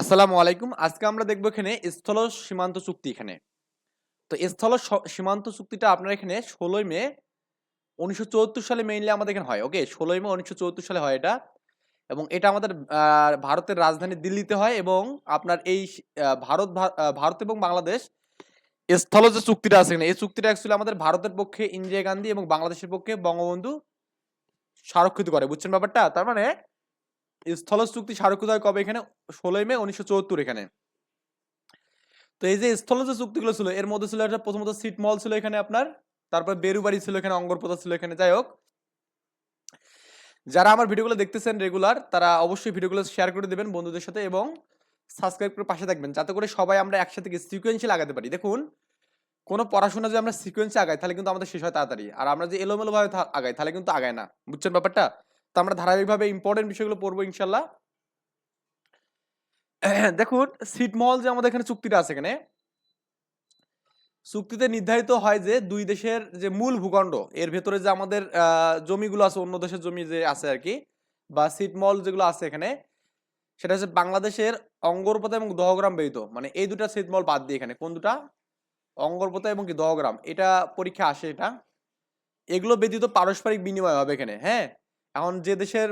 আসসালামু আলাইকুম। আজকে আমরা দেখব এখানে স্থল সীমান্ত চুক্তি এখানে। তো স্থল সীমান্ত চুক্তিটা আপনার এখানে ষোলোই মে উনিশশো চুয়াত্তর সালে মেইনলি আমাদের এখানে হয়। ওকে ষোলোই মে উনিশশো চুয়াত্তর সালে হয় এটা। এবং এটা আমাদের ভারতের রাজধানী দিল্লিতে হয় এবং আপনার এই ভারত ভারত এবং বাংলাদেশ স্থল যে চুক্তিটা আছে এখানে, এই চুক্তিটা অ্যাকচুয়ালি আমাদের ভারতের পক্ষে ইন্দিরা গান্ধী এবং বাংলাদেশের পক্ষে বঙ্গবন্ধু স্মারকৃত করে। বুঝছেন ব্যাপারটা? তার মানে স্থল চুক্তি স্মারকৃত হয় কবে? এখানে ষোলোই মে উনিশশো চুয়াত্তর এখানে। তো এই যে স্থল যে চুক্তিগুলো ছিল, এর মধ্যে ছিল একটা প্রথমত সিট মল ছিল এখানে আপনার, তারপর বেরুবাড়ি ছিল এখানে অঙ্গরপোতা ছিল এখানে। যাই হোক, যারা আমার ভিডিওগুলো দেখতেছেন রেগুলার, তারা অবশ্যই ভিডিওগুলো শেয়ার করে দেবেন বন্ধুদের সাথে এবং সাবস্ক্রাইব করে পাশে থাকবেন, যাতে করে সবাই আমরা একসাথে সিকোয়েন্সে লাগাতে পারি। দেখুন, কোনো পড়াশোনা যদি আমরা সিকোয়েন্সে আগাই, তাহলে কিন্তু আমাদের শেষ হয় তাড়াতাড়ি। আর আমরা যে এলোমেলোভাবে আগাই, তাহলে কিন্তু আগায় না। বুঝছেন ব্যাপারটা? তো আমরা ধারাবাহিকভাবে ইম্পর্টেন্ট বিষয়গুলো পড়ব ইনশাল্লাহ দেখুন সিটমহল যে আমাদের এখানে চুক্তিটা আছে এখানে, চুক্তিতে নির্ধারিত হয় যে দুই দেশের যে মূল ভূখণ্ড, এর ভেতরে যে আমাদের জমিগুলো আছে, অন্য দেশের জমি যে আছে আর কি, বা সিটমল যেগুলো আছে এখানে, সেটা হচ্ছে বাংলাদেশের অঙ্গরপোতা এবং দহগ্রাম ব্যতীত। মানে এই দুটা সিটমল বাদ দিয়ে এখানে, কোন দুটা? অঙ্গরপোতা এবং কি দহগ্রাম, এটা পরীক্ষা আসে এটা। এগুলো ব্যতীত পারস্পরিক বিনিময় হবে এখানে হ্যাঁ? এখন যে দেশের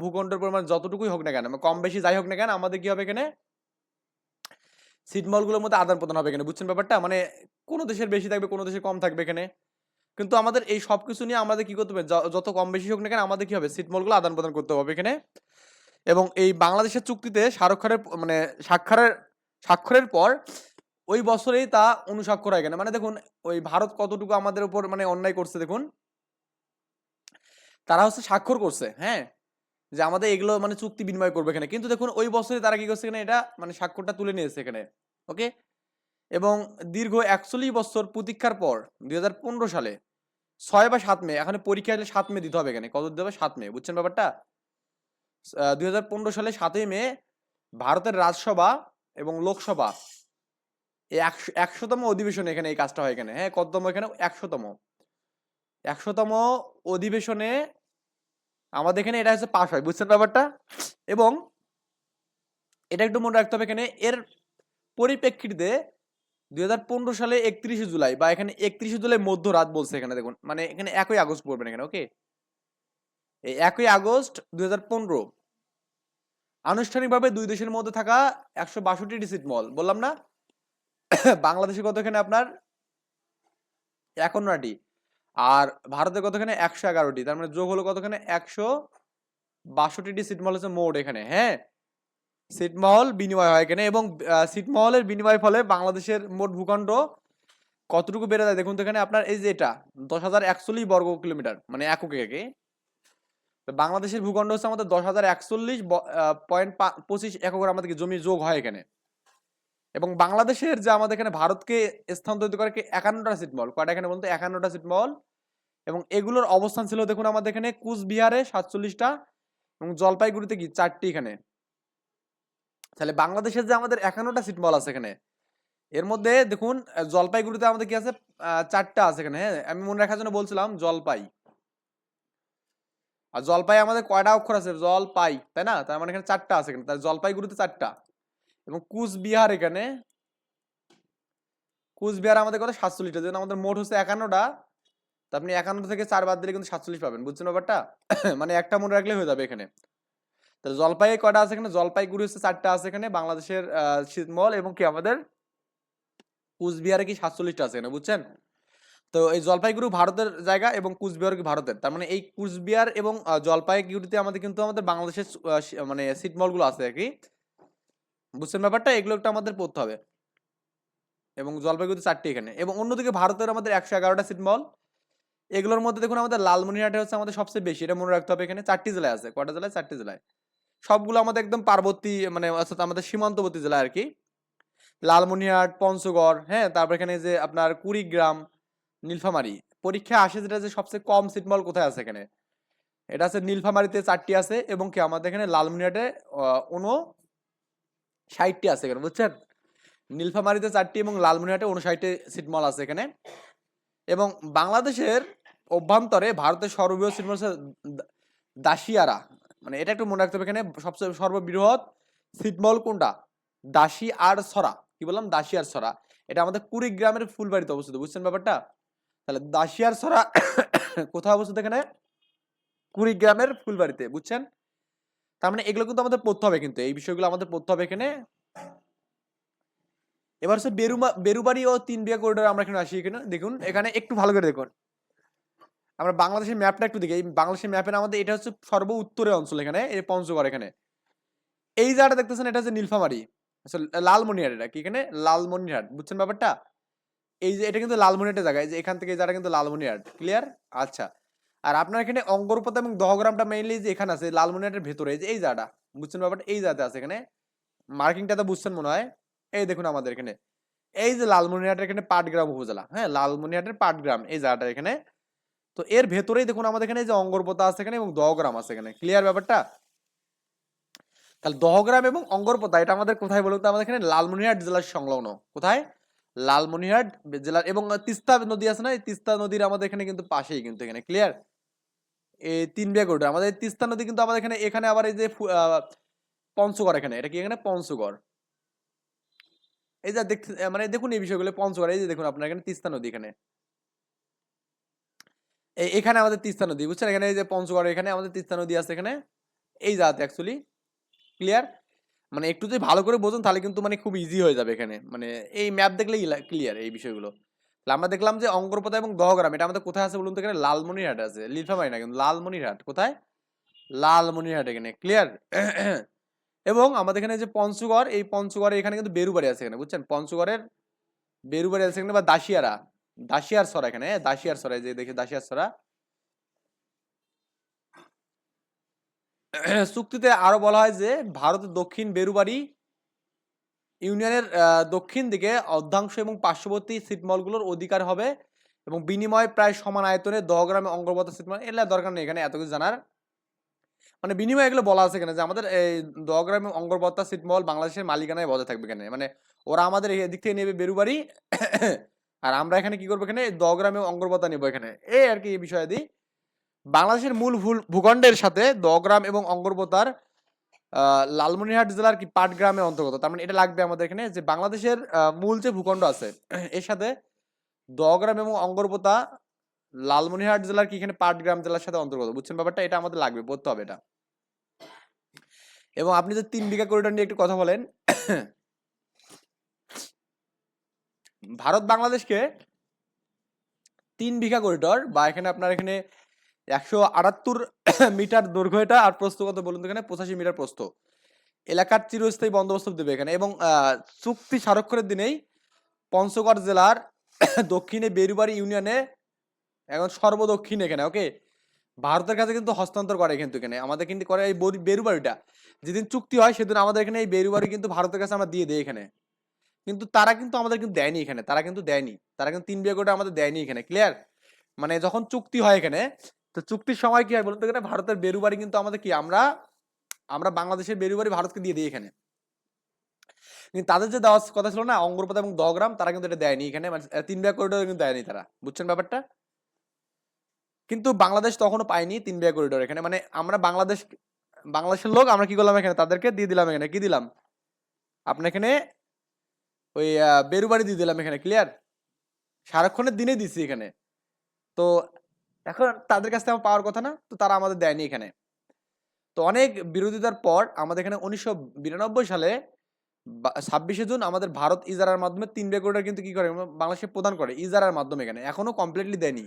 ভূখণ্ডের পরিমাণ যতটুকুই হোক না কেন মানে কম বেশি যাই হোক না কেন, আমাদের কি হবে এখানে? সিটমলগুলোর মধ্যে আদান প্রদান হবে এখানে, বুঝছেন ব্যাপারটা? মানে কোনো দেশের বেশি থাকবে, কোনো দেশের কম থাকবে এখানে। কিন্তু আমাদের এই সব কিছু নিয়ে আমাদের কি করতে হবে? যত কম বেশি হোক না কেন, আমাদের কি হবে? সিটমলগুলো আদান প্রদান করতে হবে এখানে। এবং এই বাংলাদেশের চুক্তিতে স্বাক্ষরের মানে স্বাক্ষরের স্বাক্ষরের পর ওই বছরেই তা অনুস্বাক্ষর হয় কেন মানে দেখুন, ওই ভারত কতটুকু আমাদের উপর মানে অন্যায় করছে দেখুন। তারা হচ্ছে স্বাক্ষর করছে হ্যাঁ? যে আমাদের এগুলো মানে চুক্তি বিনিময় করবে এখানে। কিন্তু দেখুন, ওই বছরে তারা কি করছে এখানে? এটা মানে স্বাক্ষরটা তুলে নিয়েছে এখানে, ওকে? এবং দীর্ঘ একচল্লিশ বছর প্রতীক্ষার পর, দুই হাজার পনেরো সালে, ছয় বা সাত মে, এখানে পরীক্ষা হলে সাত মে দিতে হবে এখানে। কত দিতে হবে? সাত মে, বুঝছেন ব্যাপারটা? দুই হাজার পনেরো সালে সাতই মে, ভারতের রাজসভা এবং লোকসভা, এই একশো, একশোতম অধিবেশনে এখানে এই কাজটা হয় এখানে হ্যাঁ? কততম এখানে? একশোতম। একশোতম অধিবেশনে আমাদের এখানে এটা হচ্ছে পাস হয়, বুঝছেন ব্যাপারটা? এবং এটা একটু মনে রাখতে হবে এখানে, এর পরিপ্রেক্ষিতে দুই হাজার পনেরো সালে একত্রিশে জুলাই বা এখানে একত্রিশে জুলাই মধ্যরাত বলছে এখানে, দেখুন মানে এখানে একই আগস্ট পড়বেন এখানে ওকে এই একই আগস্ট দুই হাজার পনেরো, আনুষ্ঠানিকভাবে দুই দেশের মধ্যে থাকা একশো বাষট্টি সিট মল, বললাম না? বাংলাদেশে কত এখানে আপনার? একান্নটি। আর ভারতে কতখানে? একশো এগারোটি। তার মানে যোগ হলো কতখানে? একশো বাষট্টিটি সিটমহল হচ্ছে মোট এখানে হ্যাঁ? সিটমহল বিনিময় হয় এখানে এবং সিটমহলের বিনিময় ফলে বাংলাদেশের মোট ভূখণ্ড কতটুকু বেড়ে যায়? দেখুন তো এখানে আপনার এই যে এটা, দশ হাজার একচল্লিশ বর্গ কিলোমিটার মানে একক বাংলাদেশের ভূখণ্ড হচ্ছে আমাদের দশ হাজার একচল্লিশ পয়েন্ট পঁচিশ এককের আমাদের কি জমি যোগ হয় এখানে। এবং বাংলাদেশের যে আমাদের এখানে ভারতকে স্থানান্তরিত করে একান্নটা সিট মল কয়টা এখানে বলতে একান্নটা সিট মল এবং এগুলোর অবস্থান ছিল দেখুন আমাদের এখানে কুচবিহারে সাতচল্লিশটা এবং জলপাইগুড়িতে কি চারটি এখানে। তাহলে বাংলাদেশের যে আমাদের একান্নটা সিট মল আছে এখানে, এর মধ্যে দেখুন জলপাইগুড়িতে আমাদের কি আছে চারটা আছে এখানে হ্যাঁ? আমি মনে রাখার জন্য বলছিলাম জলপাই। আর জলপাই আমাদের কয়টা অক্ষর আছে? জলপাই, তাই না? তার মানে এখানে চারটা আছে এখানে জলপাইগুড়িতে চারটা। এবং কুচবিহার এখানে, কুচবিহার আমাদের কত? সাতচল্লিশটা, যেন আমাদের মোট হচ্ছে একান্নটা। আপনি একান্ন থেকে চার বাদ দিলে কিন্তু সাতচল্লিশ পাবেন, বুঝছেন ব্যাপারটা? মানে একটা মনে রাখলে হয়ে যাবে এখানে। তাহলে জলপাই কয়টা আছে এখানে? জলপাইগুড়ি হচ্ছে চারটা আছে এখানে, বাংলাদেশের শীতমহল এবং কি আমাদের? কুচবিহারে কি সাতচল্লিশটা আছে এখানে, বুঝছেন? তো এই জলপাইগুড়ি ভারতের জায়গা এবং কুচবিহার কি ভারতের? তার মানে এই কুচবিহার এবং জলপাইগুড়িতে আমাদের কিন্তু আমাদের বাংলাদেশের মানে সিটমহলগুলো আছে আর কি। বুঝছেন ব্যাপারটা? এগুলো একটু আমাদের পড়তে হবে। এবং জলপাইগুড়িতে চারটি এখানে। এবং অন্যদিকে ভারতের আমাদের একশো এগারোটা সিটমহল এগুলোর মধ্যে দেখুন আমাদের লালমনিরহাটে হচ্ছে আমাদের সবচেয়ে বেশি, এটা মনে রাখতে হবে এখানে চারটি জেলায় আছে, কয়টা জেলায়? চারটি জেলায়। সবগুলো আমাদের একদম পার্বতী মানে অর্থাৎ আমাদের সীমান্তবর্তী জেলা আর কি লালমনিরহাট, পঞ্চগড় হ্যাঁ তারপর এখানে যে আপনার কুড়িগ্রাম, নীলফামারী। পরীক্ষা আসে যেটা যে সবচেয়ে কম সিটমল কোথায় আছে এখানে? এটা আছে নীলফামারীতে চারটি আছে এবং কি আমাদের এখানে লালমনিরহাটে উনো ষাটটি আছে এখানে, বুঝছেন? নীলফামারীতে চারটি এবং লালমনিরহাটে উনষাটটি সিটমল আছে এখানে। এবং বাংলাদেশের অভ্যন্তরে ভারতের সর্ববৃহৎ সিটমল হচ্ছে দাসিয়ারা। মানে এটা একটু মনে রাখতে হবে এখানে। সবচেয়ে সর্ববৃহৎ সিটমল কোনটা? দাসী আর সরা। কি বললাম? দাসী আর সরা। এটা আমাদের কুড়িগ্রামের ফুলবাড়িতে অবস্থিত। বুঝছেন ব্যাপারটা? তাহলে দাসী আর সরা কোথায় অবস্থিত এখানে? কুড়িগ্রামের ফুলবাড়িতে। বুঝছেন? তার মানে এগুলো কিন্তু আমাদের পড়তে হবে কিন্তু। এই বিষয়গুলো আমাদের পড়তে হবে এখানে। এবার হচ্ছে বেরুমা, বেরুবাড়ি ও তিন বিঘা করিডোর আমরা এখানে আসি এখানে। দেখুন, এখানে একটু ভালো করে দেখুন। আমরা বাংলাদেশের ম্যাপটা একটু দেখি। বাংলাদেশের ম্যাপের আমাদের এটা হচ্ছে সর্ব উত্তরের অঞ্চল এখানে, এই পঞ্চগড় এখানে। এই জায়গাটা দেখতেছেন, এটা হচ্ছে নীলফামারি। আচ্ছা লালমনিহাট এটা কি এখানে? লালমনিরহাট। বুঝছেন ব্যাপারটা? এই যে, এটা কিন্তু লালমনিহাটের জায়গা। এই যে, এখান থেকে এই জায়গাটা কিন্তু লালমনিরহাট। ক্লিয়ার আচ্ছা। আর আপনার এখানে অঙ্গরপতা এবং দহগ্রামটা মেইনলি যে, এখানে আছে, লালমনিরহাটের ভেতরে। এই যে, এই জায়গাটা। বুঝছেন ব্যাপারটা? এই জায়গাতে আছে এখানে। মার্কিংটা তো বুঝছেন মনে হয়। এই দেখুন আমাদের এখানে। এই যে লালমনিরহাটের এখানে পাটগ্রাম উপজেলা হ্যাঁ? লালমনিরহাটের পাটগ্রাম, এই জায়গাটা এখানে। তো এর ভেতরেই দেখুন আমাদের এখানে যে অঙ্গরপোতা আছে এখানে এবং দহগ্রাম আছে এখানে। ক্লিয়ার ব্যাপারটা? তাহলে দহগ্রাম এবং অঙ্গরপোতা, এটা আমাদের কোথায় বলুন তো? আমাদের এখানে লালমনিরহাট জেলার সংলগ্ন। কোথায়? লালমনিরহাট জেলার এবং তিস্তা নদী আছে না? এই তিস্তা নদীর আমাদের এখানে কিন্তু পাশেই কিন্তু এখানে। ক্লিয়ার এই তিন করে আমাদের তিস্তা নদী কিন্তু আমাদের এখানে এখানে আবার এই যে পঞ্চগড় এখানে। এটা কি এখানে? পঞ্চগড়। এই যে দেখতে মানে দেখুন এই বিষয়গুলো, পঞ্চগড়, এই যে দেখুন আপনার এখানে তিস্তা নদী এখানে। এখানে আমাদের তিস্তা নদী, বুঝছেন? এখানে এই যে পঞ্চগড় এখানে আমাদের তিস্তা নদী আছে এখানে। এই জায়গাতে অ্যাকচুয়ালি ক্লিয়ার মানে একটু যদি ভালো করে বোঝেন, তাহলে কিন্তু মানে খুব ইজি হয়ে যাবে এখানে। মানে এই ম্যাপ দেখলেই ক্লিয়ার এই বিষয়গুলো। আমরা দেখলাম যে অঙ্গরপোতা এবং দহগ্রাম, এটা আমাদের কোথায় আছে বলুন তো এখানে? লালমনিরহাট আছে। লিফা লিলফামারি না কিন্তু, লালমনিরহাট, কোথায়? লালমনিরহাট এখানে ক্লিয়ার এবং আমাদের এখানে যে পঞ্চগড় এই পঞ্চগড়ে এখানে কিন্তু বেরুবাড়ি আছে এখানে বুঝছেন? পঞ্চগড়ের বেরুবাড়ি আছে এখানে বা দাসিয়ারা দাসিয়ার সরা এখানে হ্যাঁ, দাসিয়ার সরা যে দেখে দাসিয়ার সরা। চুক্তিতে আরও বলা হয় যে ভারতের দক্ষিণ বেরুবাড়ি ইউনিয়নের দক্ষিণ দিকে অর্ধাংশ এবং পার্শ্ববর্তী ছিটমহলগুলোর অধিকার হবে এবং বিনিময়ে প্রায় সমান আয়তনে দহগ্রামে অঙ্গবদ্ধ ছিটমহল এগুলো দরকার নেই এখানে এত কিছু জানার। মানে বিনিময়ে এগুলো বলা আছে এখানে যে আমাদের এই দহগ্রাম এবং অঙ্গরবত্তা ছিটমহল বাংলাদেশের মালিকানায় বজায় থাকবে এখানে মানে ওরা আমাদের এদিক থেকে নেবে বেরুবাড়ি আর আমরা এখানে কি করব এখানে? দহগ্রাম এবং অঙ্গরবত্তা নেব এখানে। এই আর কি এই বিষয়াদি বাংলাদেশের মূল ভূ- ভূখণ্ডের সাথে দহগ্রাম এবং অঙ্গরবতার লালমনিরহাট জেলার কি পাটগ্রামের অন্তর্গত। তার মানে এটা লাগবে আমাদের এখানে যে বাংলাদেশের মূল যে ভূখণ্ড আছে, এর সাথে দহগ্রাম এবং অঙ্গরপোতা লালমনিরহাট জেলার কি এখানে পাটগ্রাম জেলার সাথে অন্তর্গত? বুঝছেন ব্যাপারটা? এটা আমাদের লাগবে পড়তে হবে এটা। এবং আপনি যে তিন বিঘা করিডোর নিয়ে একটু কথা বলেন, ভারত বাংলাদেশকে তিন বিঘা করিডোর বা এখানে আপনার এখানে একশো আটাত্তর মিটার দৈর্ঘ্য এটা আর প্রস্থ কত বলুন তো এখানে? পঁচাশি মিটার প্রস্থ। এলাকার চিরস্থায়ী বন্দোবস্ত দেবে এখানে এবং চুক্তি স্মারক্ষরের দিনেই পঞ্চগড় জেলার দক্ষিণে বেরুবাড়ি ইউনিয়নে এখন সর্বদক্ষিণ এখানে ওকে ভারতের কাছে কিন্তু হস্তান্তর করে কিন্তু এখানে। আমাদের কিন্তু করে এই বেরুবাড়িটা। যেদিন চুক্তি হয়, সেদিন আমাদের এখানে এই বেরুবাড়ি কিন্তু ভারতের কাছে আমরা দিয়ে দিই এখানে। কিন্তু তারা কিন্তু আমাদের কিন্তু দেয়নি এখানে, তারা কিন্তু দেয়নি। তারা কিন্তু তিন বিয়ে করে আমাদের দেয়নি এখানে ক্লিয়ার মানে যখন চুক্তি হয় এখানে, তো চুক্তির সময় কি হয় বলুন তো এখানে? ভারতের বেরুবাড়ি কিন্তু আমাদের কি, আমরা আমরা বাংলাদেশের বেরুবাড়ি ভারতকে দিয়ে দিই এখানে। কিন্তু তাদের যে দেওয়ার কথা ছিল না অঙ্গরপতা এবং দগ্রাম তারা কিন্তু এটা দেয়নি এখানে। মানে তিন বিয়া করিডোর কিন্তু দেয়নি তারা। বুঝছেন ব্যাপারটা? কিন্তু বাংলাদেশ তখনও পায়নি তিন বিয়া করিডোর এখানে। মানে আমরা বাংলাদেশ, বাংলাদেশের লোক আমরা কি করলাম এখানে? তাদেরকে দিয়ে দিলাম এখানে। কি দিলাম? আপনার এখানে ওই বেরুবাড়ি দিয়ে দিলাম এখানে ক্লিয়ার সারাক্ষণের দিনে দিছি এখানে। তো এখন তাদের কাছ থেকে আমার পাওয়ার কথা না, তো তারা আমাদের দেয়নি এখানে। তো অনেক বিরোধিতার পর আমাদের এখানে উনিশশো বিরানব্বই সালে ছাব্বিশে জুন আমাদের ভারত ইজারার মাধ্যমে তিন রেকর্ডার কিন্তু কি করে? বাংলাদেশে প্রদান করে, ইজারার মাধ্যমে এখানে। এখনও কমপ্লিটলি দেয়নি।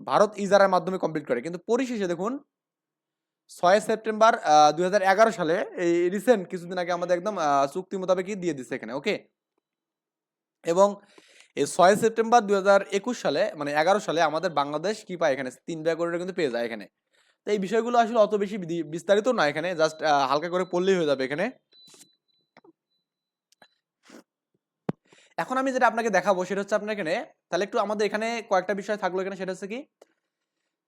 ভারত ইজারার মাধ্যমে কমপ্লিট করে। কিন্তু পরিশেষে দেখুন, ছয় সেপ্টেম্বর দুই সালে এই রিসেন্ট কিছুদিন আগে আমাদের একদম চুক্তি মোতাবেকই দিয়ে দিচ্ছে এখানে ওকে এবং এই ছয় সেপ্টেম্বর দুই হাজার একুশ সালে মানে এগারো সালে আমাদের বাংলাদেশ কি পায় এখানে? তিন ব্যাগ করে কিন্তু পেয়ে যায় এখানে। তো এই বিষয়গুলো আসলে অত বেশি বিস্তারিত না এখানে জাস্ট হালকা করে পড়লেই হয়ে যাবে এখানে। এখন আমি যেটা আপনাকে দেখাবো সেটা হচ্ছে আপনার এখানে, তাহলে একটু আমাদের এখানে কয়েকটা বিষয় থাকল এখানে, সেটা হচ্ছে কি?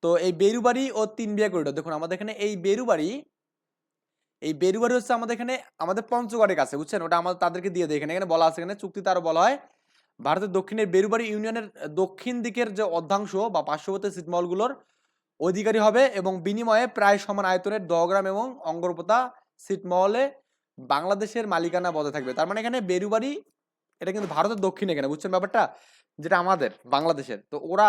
তো এই বেরুবাড়ি ও তিন বিয়া করিডোর, দেখুন আমাদের এখানে এই বেরুবাড়ি এই বেরুবাড়ি হচ্ছে আমাদের এখানে, আমাদের পঞ্চগড়ের কাছে, বুঝছেন? ওটা আমাদের তাদেরকে দিয়ে দেয়। এখানে এখানে বলা আছে, এখানে চুক্তিতে আরও বলা হয়, ভারতের দক্ষিণের বেরুবাড়ি ইউনিয়নের দক্ষিণ দিকের যে অর্ধাংশ বা পার্শ্ববর্তী ছিটমহলগুলোর অধিকারী হবে এবং বিনিময়ে প্রায় সমান আয়তনের দহগ্রাম এবং অঙ্গরপোতা সিটমহলে বাংলাদেশের মালিকানা বজায় থাকবে। তার মানে এখানে বেরুবাড়ি এটা কিন্তু ভারতের দক্ষিণে এখানে বুঝছেন ব্যাপারটা? যেটা আমাদের, বাংলাদেশের। তো ওরা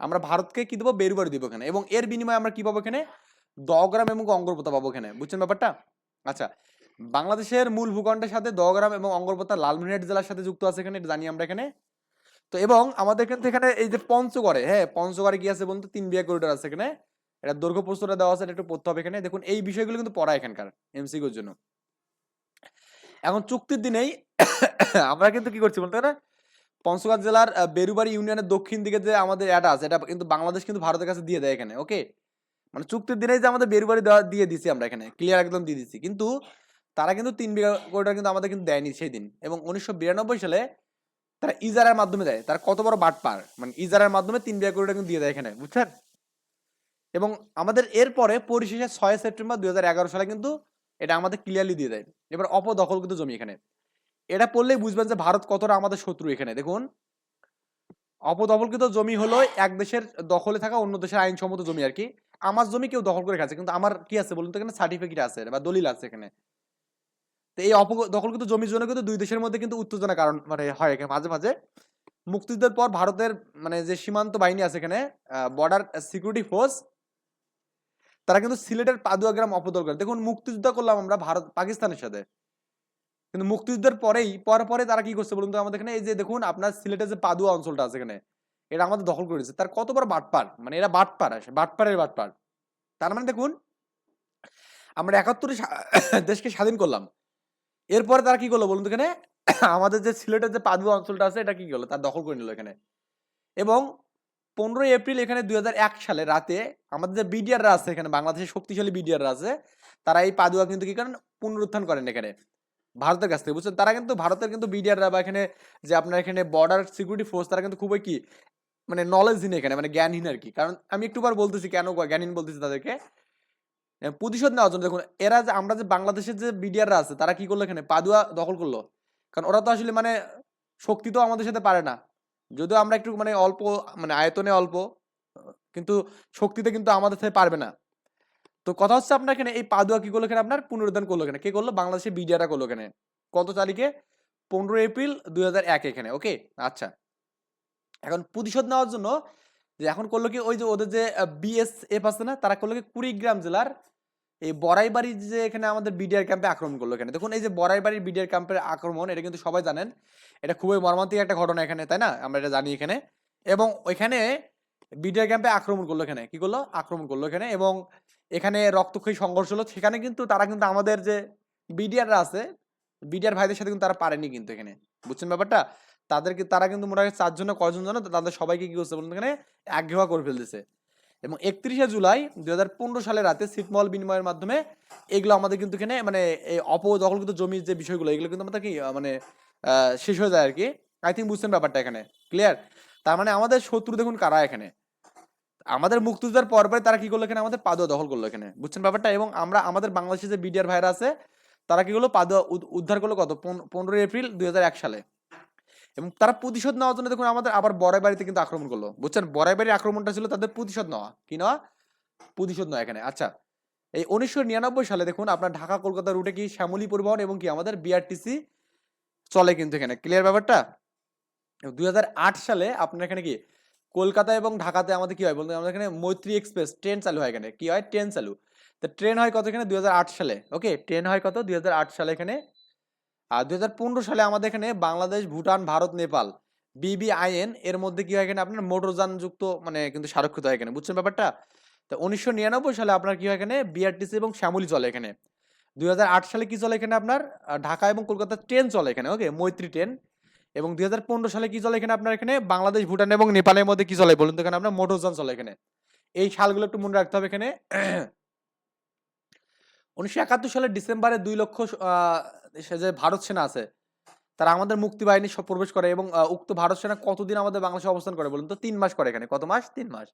আমরা ভারতকে কি দেবো? বেরুবাড়ি দিব এখানে। এবং এর বিনিময়ে আমরা কি পাবো এখানে? দগ্রাম এবং অঙ্গরপোতা পাবো এখানে। বুঝছেন ব্যাপারটা? আচ্ছা বাংলাদেশের মূল ভূখণ্ডের সাথে দগ্রাম এবং অঙ্গরপোতা লালমনিরহাট জেলার সাথে যুক্ত আছে এখানে জানি আমরা এখানে। তো এবং আমাদের কিন্তু এখানে এই যে পঞ্চগড়ে হ্যাঁ পঞ্চগড়ে কি আছে বলুন তো তিন বিয়া করিডোর আছে এখানে। এটা দৈর্ঘ্য প্রস্তুতটা দেওয়া আছে, এটা একটু পড়তে হবে এখানে। দেখুন, এই বিষয়গুলো কিন্তু পড়া এখানকার এমসিকিউর জন্য। এখন চুক্তির দিনেই আমরা কিন্তু কি করছি বলতে না পঞ্চগড় জেলার বেরুবাড়ি ইউনিয়নের দক্ষিণ দিকে যে আমাদের আছে, এটা কিন্তু বাংলাদেশ কিন্তু ভারতের কাছে দিয়ে দেয় এখানে ওকে মানে চুক্তির দিনেই যে আমাদের বেরুবাড়ি দেওয়া, দিয়ে দিছি আমরা এখানে ক্লিয়ার একদম দিয়ে দিছি। কিন্তু তারা কিন্তু তিন বিঘা কোটা কিন্তু আমাদের কিন্তু দেয়নি সেই দিন এবং উনিশশো বিরানব্বই সালে তারা ইজারার মাধ্যমে দেয়, তার কত বড় বাট পার মানে ইজারার মাধ্যমে তিন বিঘা কোটা কিন্তু দিয়ে দেয় এখানে, বুঝছেন? এবং আমাদের এরপরে পরিশেষে ছয় সেপ্টেম্বর দুই হাজার এগারো সালে কিন্তু এটা আমাদের ক্লিয়ারলি দিয়ে দেয়, এবার অপদখলকৃত জমি এখানে। এটা পড়লেই বুঝবেন যে ভারত কতটা আমাদের শত্রু এখানে। দেখুন, অপদখলকৃত জমি হলো এক দেশের দখলে থাকা অন্য দেশের আইনসম্মত জমি আর কি। আমার জমি কেউ দখল করে খাচ্ছে, কিন্তু আমার কি আছে বলুন তো এখানে? সার্টিফিকেট আছে বা দলিল আছে এখানে। তো এই অপদখলকৃত জমির জন্য কিন্তু দুই দেশের মধ্যে কিন্তু উত্তেজনা কারণ মানে হয় এখানে মাঝে মাঝে। মুক্তিযুদ্ধের পর ভারতের মানে যে সীমান্ত বাহিনী আছে এখানে বর্ডার সিকিউরিটি ফোর্স তারা কিন্তু সিলেটের পাদুয়া গ্রাম অপদল করে। দেখুন, মুক্তিযুদ্ধ করলাম আমরা ভারত, পাকিস্তানের সাথে। কিন্তু মুক্তিযুদ্ধের পরেই, পরে পরে তারা কি করছে বলুন তো আমাদের এখানে? এই যে দেখুন, আপনার সিলেটের যে পাদুয়া অঞ্চলটা আছে এখানে, এটা আমাদের দখল করেছে তার কত বড় বাটপার? মানে এরা বাটপার, আসে বাটপারের বাটপার। তার মানে দেখুন, আমরা একাত্তরে দেশকে স্বাধীন করলাম। এরপরে তারা কি করল বলুন তো এখানে? আমাদের যে সিলেটের যে পাদুয়া অঞ্চলটা আছে, এটা কি করল? তার দখল করে নিল এখানে। এবং পনেরোই এপ্রিল এখানে দুই হাজার এক সালে রাতে আমাদের যে বিডিআররা আছে এখানে, বাংলাদেশের শক্তিশালী বিডিআররা আছে, তারা এই পাদুয়া কিন্তু কি করেন? পুনরুত্থান করেন এখানে। ভারতের কাছ থেকে, বুঝছেন? তারা কিন্তু ভারতের কিন্তু বিডিআররা বা এখানে যে আপনার এখানে বর্ডার সিকিউরিটি ফোর্স তারা কিন্তু খুবই কি মানে নলেজহীন এখানে মানে জ্ঞানহীন আর কি। কারণ আমি একটু বার বলতেছি কেন জ্ঞানহীন বলতেছি তাদেরকে। প্রতিশোধ নেওয়ার জন্য দেখুন, এরা যে, আমরা যে বাংলাদেশের যে বিডিআররা আছে, তারা কি করল এখানে? পাদুয়া দখল করল। কারণ ওরা তো আসলে মানে শক্তি তো আমাদের সাথে পারে না। যদিও আমরা একটু মানে অল্প মানে আয়তনে অল্প, কিন্তু শক্তিতে কিন্তু আমাদের সাথে পারবে না। তো কথা হচ্ছে আপনার এখানে এই পাদুয়া কি করল এখানে আপনার? পুনরুদ্ধার করল এখানে। কে করল? বাংলাদেশের বিডিআররা করল এখানে। কত তারিখে? পনেরো এপ্রিল দুই এখানে, ওকে? আচ্ছা। এখন প্রতিশোধ নেওয়ার জন্য যে এখন করল কি ওই যে ওদের যে বিএসএফ আছে না, তারা করল কি কুড়িগ্রাম জেলার এই বড়াইবাড়ি যে এখানে আমাদের বিডিআর ক্যাম্পে আক্রমণ করল এখানে। দেখুন এই যে বড়াইবাড়ির বিডিআর ক্যাম্পের আক্রমণ, এটা কিন্তু সবাই জানেন। এটা খুবই মর্মান্তিক একটা ঘটনা এখানে, তাই না? আমরা এটা জানি এখানে। এবং ওইখানে বিডিআর ক্যাম্পে আক্রমণ করল এখানে। কি করল? আক্রমণ করল এখানে এবং এখানে রক্তক্ষয়ী সংঘর্ষ হলো, সেখানে কিন্তু তারা কিন্তু আমাদের যে বিডিআররা আছে বিডিআর ভাইদের সাথে কিন্তু তারা পারেনি কিন্তু এখানে। বুঝছেন ব্যাপারটা? তাদেরকে, তারা কিন্তু মোটামুটি চারজন না কয়জন জানো? তাদের সবাইকে কি করছে বলুন এখানে? একঘেয়া করে ফেলতেছে। এবং একত্রিশে জুলাই দুই হাজার পনেরো সালে রাতে ছিটমহল বিনিময়ের মাধ্যমে এগুলো আমাদের কিন্তু এখানে মানে এই অপদখলকৃত জমির যে বিষয়গুলো, এগুলো কিন্তু আমাদের কি মানে শেষ হয়ে যায় আর কি। আই থিঙ্ক বুঝছেন ব্যাপারটা এখানে। ক্লিয়ার তার মানে আমাদের শত্রু দেখুন কারা এখানে? আমাদের মুক্তিযুদ্ধের পর পরে তারা কি করল এখানে? আমাদের পাদুয়া দখল করল এখানে। বুঝছেন ব্যাপারটা? এবং আমরা, আমাদের বাংলাদেশে যে বিডিআর ভাইরা আছে, তারা কি করল? পাদুয়া উদ- উদ্ধার করল কত? পনেরোই এপ্রিল দু হাজার এক সালে। এবং তারা প্রতিশোধ নেওয়ার জন্য দেখুন আমাদের আবার বড়াই বাড়িতে কিন্তু আক্রমণ করল। বুঝছেন? বড়াই বাড়ির আক্রমণটা ছিল তাদের প্রতিশোধ নেওয়া। কি নেওয়া? প্রতিশোধ নেওয়া এখানে। আচ্ছা এই উনিশশো নিরানব্বই সালে দেখুন আপনার ঢাকা কলকাতা রুটে কি শ্যামলী পরিবহন এবং কি আমাদের বিআরটিসি চলে কিন্তু এখানে। ক্লিয়ার ব্যাপারটা? দুই হাজার আট সালে আপনার এখানে কি কলকাতা এবং ঢাকাতে আমাদের কি হয় বলতে? আমাদের এখানে মৈত্রী এক্সপ্রেস, ট্রেন চালু হয় এখানে। কি হয়? ট্রেন চালু। তো ট্রেন হয় কত এখানে? দু হাজার আট সালে। ওকে, ট্রেন হয় কত? দু হাজার আট সালে এখানে। আর দু হাজার পনেরো সালে আমাদের এখানে বাংলাদেশ, ভুটান, ভারত, নেপাল বিবিআইএন এর মধ্যে কি হয় এখানে? আপনার মোটরযান যুক্ত মানে কিন্তু স্মারক্ষিত হয় এখানে। বুঝছেন ব্যাপারটা? তো উনিশশো নিরানব্বই সালে আপনার কি হয় এখানে? বিআরটিসি এবং শ্যামলী চলে এখানে। দুই হাজার আট সালে কি চলে এখানে আপনার? ঢাকা এবং কলকাতা ট্রেন চলে এখানে। ওকে, মৈত্রী ট্রেন। এবং দুই হাজার পনেরো সালে কি চলে এখানে আপনার এখানে? বাংলাদেশ, ভুটান এবং নেপালের মধ্যে কি চলে? বলুন তো এখানে আপনার মোটরযান চলে এখানে। এই সালগুলো একটু মনে রাখতে হবে এখানে। উনিশশো একাত্তর সালের ডিসেম্বরে দুই লক্ষ সে যে ভারত সেনা আছে, তারা আমাদের মুক্তি বাহিনী সব প্রবেশ করে এবং উক্ত ভারত সেনা কতদিন আমাদের বাংলাদেশে অবস্থান করে বলুন তো? তিন মাস করে এখানে। কত মাস? তিন মাস।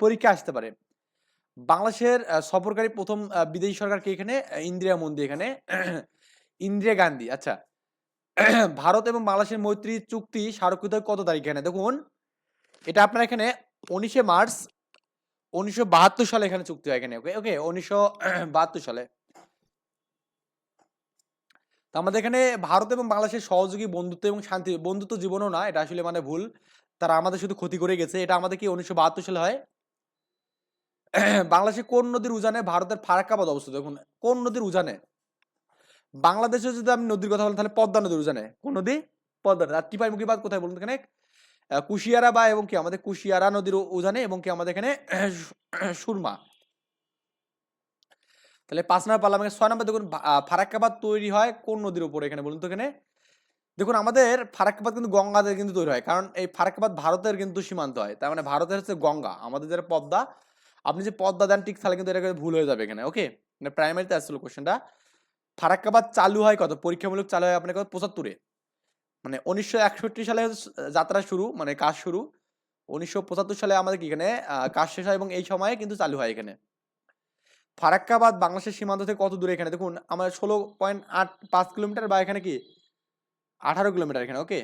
পরীক্ষা আসতে পারে। বাংলাদেশের সফরকারী প্রথম বিদেশি সরকার কে এখানে? ইন্দিরা মন্দি এখানে। ইন্দিরা গান্ধী। আচ্ছা। ভারত এবং বাংলাদেশের মৈত্রী চুক্তি স্মারকৃত কত তারিখ এখানে? দেখুন, এটা আপনার এখানে উনিশে মার্চ উনিশশো বাহাত্তর সালে এখানে চুক্তি হয় এখানে ওকে ওকে উনিশশো বাহাত্তর সালে। আমাদের এখানে ভারত এবং বাংলাদেশের সহযোগী, বন্ধুত্ব এবং শান্তি, বন্ধুত্ব জীবনও না, এটা আসলে মানে ভুল। তারা আমাদের শুধু ক্ষতি করে গেছে, এটা আমাদের কি উনিশশো বাহাত্তর সালে হয়? বাংলাদেশে কোন নদীর উজানে ভারতের ফারাক্কাবাদ অবস্থিত? দেখুন, কোন নদীর উজানে? বাংলাদেশে যদি আমি নদীর কথা বলি তাহলে পদ্মা নদীর উজানে। কোন নদী? পদ্মা নদী। আর টিপাইমুখী বাদ কোথায় বলুন এখানে কুশিয়ারা বা এবং কি আমাদের কুশিয়ারা নদীর উজানে এবং কি আমাদের এখানে সুরমা। তাহলে পাঁচ নম্বর পারলাম ছয় নম্বর দেখুন ফারাক্কাবাদ তৈরি হয় কোন নদীর উপরে এখানে বলুন তো এখানে দেখুন, আমাদের ফারাক্কাবাদ কিন্তু গঙ্গাতে কিন্তু তৈরি হয়, কারণ এই ফারাক্কাবাদ ভারতের কিন্তু সীমান্ত হয়। তার মানে ভারতের হচ্ছে গঙ্গা, আমাদের যেটা পদ্মা, আপনি যে পদ্মা দেন ঠিক তাহলে কিন্তু এটা ভুল হয়ে যাবে এখানে ওকে মানে প্রাইমারিতে আসছিল কোশ্চেনটা ফারাক্কাবাদ চালু হয় কত? পরীক্ষামূলক চালু হয় আপনার কত? পঁচাত্তরে। মানে উনিশশো একষট্টি সালে যাত্রা শুরু মানে কাজ শুরু। উনিশশো পঁচাত্তর সালে আমাদের এখানে কাজ শেষ হয় এবং এই সময়ে কিন্তু চালু হয় এখানে। ফারাক্কাবাদ বাংলাদেশের সীমান্ত থেকে কত দূরে এখানে? দেখুন, আমার ষোলো পয়েন্ট আট পাঁচ কিলোমিটার বা এখানে কি? আঠারো কিলোমিটার এখানে, ওকে?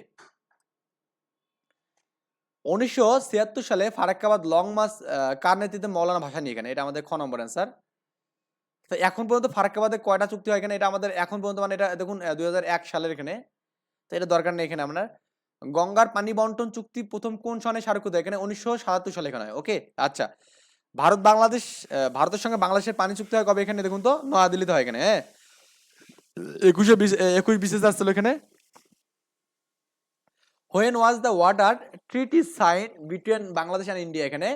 উনিশশো ছিয়াত্তর সালে ফারাক্কাবাদ লং মাস কার নেতৃত্বে মৌলানা ভাষা নিয়ে এখানে? এটা আমাদের খ নম্বর অ্যান্সার তো এখন পর্যন্ত ফারাক্কাবাদে কয়টা চুক্তি হয় এখানে? এটা আমাদের এখন পর্যন্ত মানে এটা, দেখুন দু হাজার এক সালের এখানে। তো এটা দরকার নেই এখানে আপনার। গঙ্গার পানি বন্টন চুক্তি প্রথম কোন সনে স্মারক হয় এখানে উনিশশো সাতাত্তর সালে এখানে হয়। ওকে? আচ্ছা। ভারত, বাংলাদেশ ভারতের সঙ্গে বাংলাদেশের পানি চুক্তি হয় কবে এখানে? দেখুন তো, নয়াদিল্লিতে হয় এখানে হ্যাঁ? একুশে একুশ বিশেষ আসছিল এখানে। When was the water treaty sign between Bangladesh and India এখানে?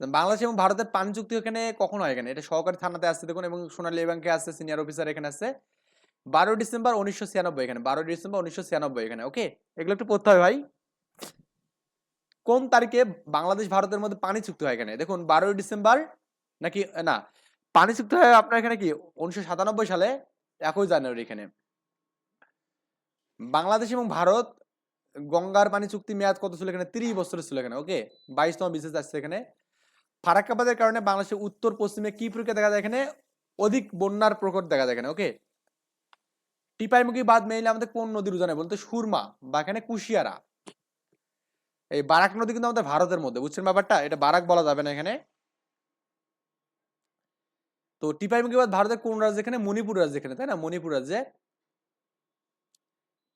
বাংলাদেশ এবং ভারতের পানি চুক্তি এখানে কখন হয় এখানে। এটা সহকারী থানাতে আসছে, দেখুন, এবং সোনালী ব্যাংকে আসছে সিনিয়র অফিসার এখানে আসছে। বারো ডিসেম্বর উনিশশো ছিয়ানব্বই এখানে, বারো ডিসেম্বর উনিশশো ছিয়ানব্বই এখানে, ওকে? এগুলো একটু পড়তে হবে ভাই। কোন তারিখে বাংলাদেশ ভারতের মধ্যে পানি চুক্তি হয় এখানে? দেখুন, বারোই ডিসেম্বর নাকি, না, পানি চুক্তি হয় আপনার এখানে কি, উনিশশো সাতানব্বই সালে, একই জানুয়ারি এখানে। বাংলাদেশ এবং ভারত গঙ্গার পানি চুক্তি মেয়াদ কত ছিল এখানে? তিরিশ বছরের ছিল এখানে, ওকে? বাইশতম বিশেষ আসছে এখানে। ফারাক্কাবাদের কারণে বাংলাদেশের উত্তর, পশ্চিমে কি প্রক্রিয়া দেখা যায় এখানে? অধিক বন্যার প্রকট দেখা যায় এখানে ওকে টিপাইমুখী বাদ মেইলে আমাদের কোন নদীর উজানে? বলতে সুরমা বা এখানে কুশিয়ারা। এই বারাক নদী কিন্তু আমাদের ভারতের মধ্যে, বুঝছেন ব্যাপারটা? এটা বারাক বলা যাবে না এখানে। তো টিপাইমুখী বাদ ভারতের কোন রাজ্য? এখানে মণিপুর রাজ্য এখানে, তাই না? মণিপুর রাজ্যে।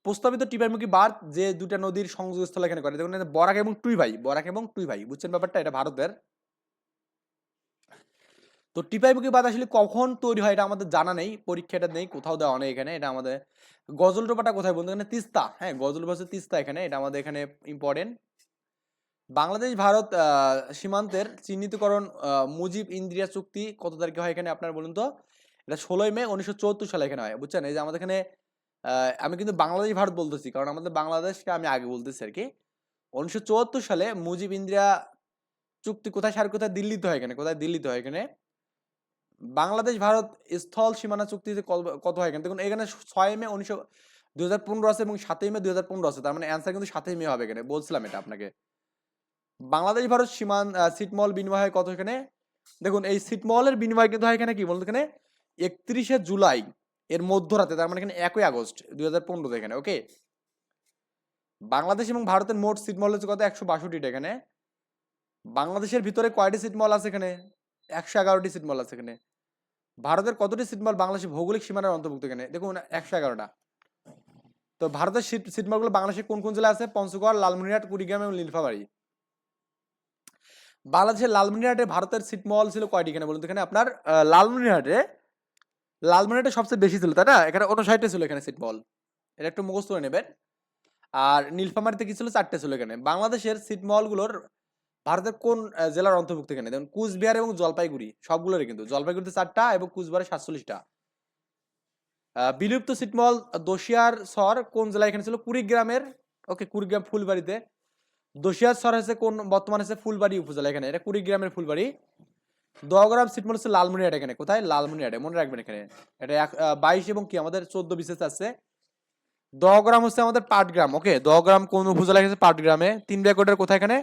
প্রস্তাবিত টিপাইমুখী বাদ যে দুটা নদীর সংযোগস্থল এখানে করে, দেখুন বরাক এবং টুই ভাই বরাক এবং টুই ভাই বুঝছেন ব্যাপারটা? এটা ভারতের। তো টিপাইমুখী বাদ আসলে কখন তৈরি হয় এটা আমাদের জানা নেই, পরীক্ষাটা নেই, কোথাও দেওয়া নেই এখানে, এটা আমাদের গজল টোপাটা কোথায় বলতে এখানে তিস্তা হ্যাঁ গজল ভাষা তিস্তা এখানে, এটা আমাদের এখানে ইম্পর্টেন্ট বাংলাদেশ, ভারত সীমান্তের চিহ্নিতকরণ মুজিব ইন্দ্রিয়া চুক্তি কত তারিখে হয় এখানে আপনার বলুন তো? এটা ষোলোই মে উনিশশো চুয়াত্তর সালে এখানে হয়, বুঝছেন? এই যে আমাদের এখানে আমি কিন্তু বাংলাদেশ, ভারত বলতেছি, কারণ আমাদের বাংলাদেশকে আমি আগে বলতেছি আর কি উনিশশো চুয়াত্তর সালে মুজিব ইন্দ্রিয়া চুক্তি কোথায়, সার কোথায় দিল্লিতে হয় এখানে, কোথায় দিল্লিতে হয় এখানে? বাংলাদেশ, ভারত স্থল সীমানা চুক্তিতে কত- হয় এখানে? দেখুন, এখানে ছয় মে উনিশশো দুই হাজার পনেরো আছে এবং সাতই মে দুই হাজার পনেরো আছে। তার মানে অ্যান্সার কিন্তু সাতই মে হবে এখানে। বলছিলাম এটা আপনাকে। বাংলাদেশ, ভারত সীমান ছিটমহল বিনিময় হয় কত এখানে? দেখুন, এই সিটমলের বিনিময় কিন্তু হয় এখানে কি বলতো এখানে? একত্রিশে জুলাই এর মধ্যরাতে, তার মানে এখানে একই আগস্ট দুই হাজার পনেরোতে এখানে ওকে বাংলাদেশ এবং ভারতের মোট ছিটমহল হচ্ছে কত একশো বাষট্টিটা এখানে। বাংলাদেশের ভিতরে কয়টি ছিটমহল আছে এখানে? একশো এগারোটি ছিটমহল আছে এখানে। ভারতের কতটি ছিটমহল বাংলাদেশের ভৌগোলিক সীমানার অন্তর্ভুক্ত এখানে? দেখুন, একশো এগারোটা। তো ভারতের সিট ছিটমহলগুলো বাংলাদেশের কোন কোন জেলায় আছে? পঞ্চগড়, লালমনিরহাট, কুড়িগ্রাম এবং নীলফামারী। বাংলাদেশের লালমনিরহাটে ভারতের ছিটমহল ছিল কয়টি এখানে বলুন এখানে আপনার লালমনিরহাটে লালমনিরহাটে সবচেয়ে বেশি ছিল, তাই না? এখানে উনষাটটা ছিল এখানে ছিটমহল এটা একটু মুখস্থ করে নেবেন। আর নীলফামারিতে কি ছিল? চারটে ছিল এখানে। বাংলাদেশের ছিটমহলগুলোর ভারতের কোন জেলার অন্তর্ভুক্ত এখানে দেখুন কুচবিহার এবং জলপাইগুড়ি, সবগুলোরই কিন্তু। জলপাইগুড়িতে চারটা এবং কুচবিহারে সাতচল্লিশটা। বিলুপ্ত সিটমল দোষিয়ার সর কোন জেলায়? এখানে ছিল কুড়িগ্রামের, ওকে, কুড়িগ্রাম ফুলবাড়িতে। দোষিয়ার সর হচ্ছে কোন, বর্তমানে হচ্ছে ফুলবাড়ি উপজেলা এখানে। এটা কুড়িগ্রামের ফুলবাড়ি। দহগ্রাম সিটমল হচ্ছে লালমনিরহাট এখানে। কোথায়? লালমনিরহাটে। মনে রাখবেন এখানে। এটা এক বাইশ এবং কি? আমাদের চোদ্দ বিশেষ আছে। দহগ্রাম হচ্ছে আমাদের পাটগ্রাম। ওকে দহগ্রাম কোন উপজেলা গেছে পাটগ্রামে। তিন ব্যাকওয়ার্ডের কোথায় এখানে?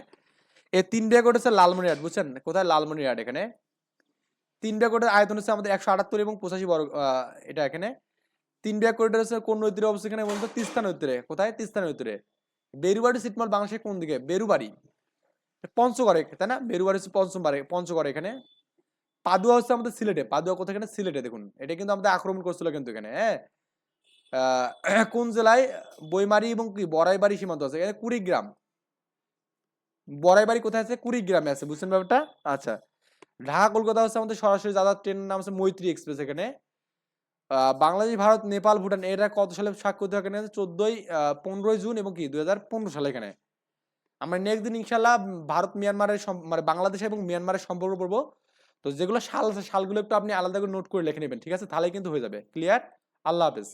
এই তিন ব্যাকওয়ার্ড হচ্ছে লালমনিরহাট, বুঝছেন? কোথায়? লালমনিরহাট এখানে। তিন ব্যাকওয়ার্ডের আয়তন হচ্ছে আমাদের একশো আটাত্তর এবং পঁচাশি বর্গ এটা এখানে। তিন ব্যাকওয়ার্ডের হচ্ছে কোন নদীর অবস্থা এখানে বলতো তিস্তা নদীতে কোথায়? তিস্তা নদীতে বেরুবাড়ি, সিটমল, বাংলাদেশের কোন দিকে? বেরুবাড়ি। পঞ্চগড়ে, তাই না? বেরুবাড়ি হচ্ছে পঞ্চমবারে পঞ্চগড়ে এখানে। পাদুয়া হচ্ছে আমাদের সিলেটে। পাদুয়া কোথায়? এখানে সিলেটে, দেখুন। এটা কিন্তু আমাদের আক্রমণ করছিল কিন্তু এখানে হ্যাঁ? কোন জেলায় বইমারি এবং কি? বড়াইবাড়ি সীমান্ত আছে। এখানে কুড়িগ্রাম। বড়াইবাড়ি কোথায় আছে? কুড়িগ্রামে আছে, বুঝছেন ব্যাপারটা? আচ্ছা ঢাকা, কলকাতা হচ্ছে আমাদের সরাসরি যাতায়াত ট্রেনের নাম আছে মৈত্রী এক্সপ্রেস এখানে। বাংলাদেশ, ভারত, নেপাল, ভুটান, এরা কত সালে স্বাক্ষরিত হয় এখানে? চোদ্দই পনেরোই জুন এবং কি? দুই হাজার পনেরো সালে এখানে। আমরা নেক্সট দিন ইনশাল্লাহ ভারত মিয়ানমারের মানে বাংলাদেশ এবং মিয়ানমারের সম্পর্ক পড়ব। তো যেগুলো সাল আছে, সালগুলো একটু আপনি আলাদা করে নোট করে লিখে নেবেন, ঠিক আছে? তাহলে কিন্তু হয়ে যাবে। ক্লিয়ার আল্লাহ হাফেজ।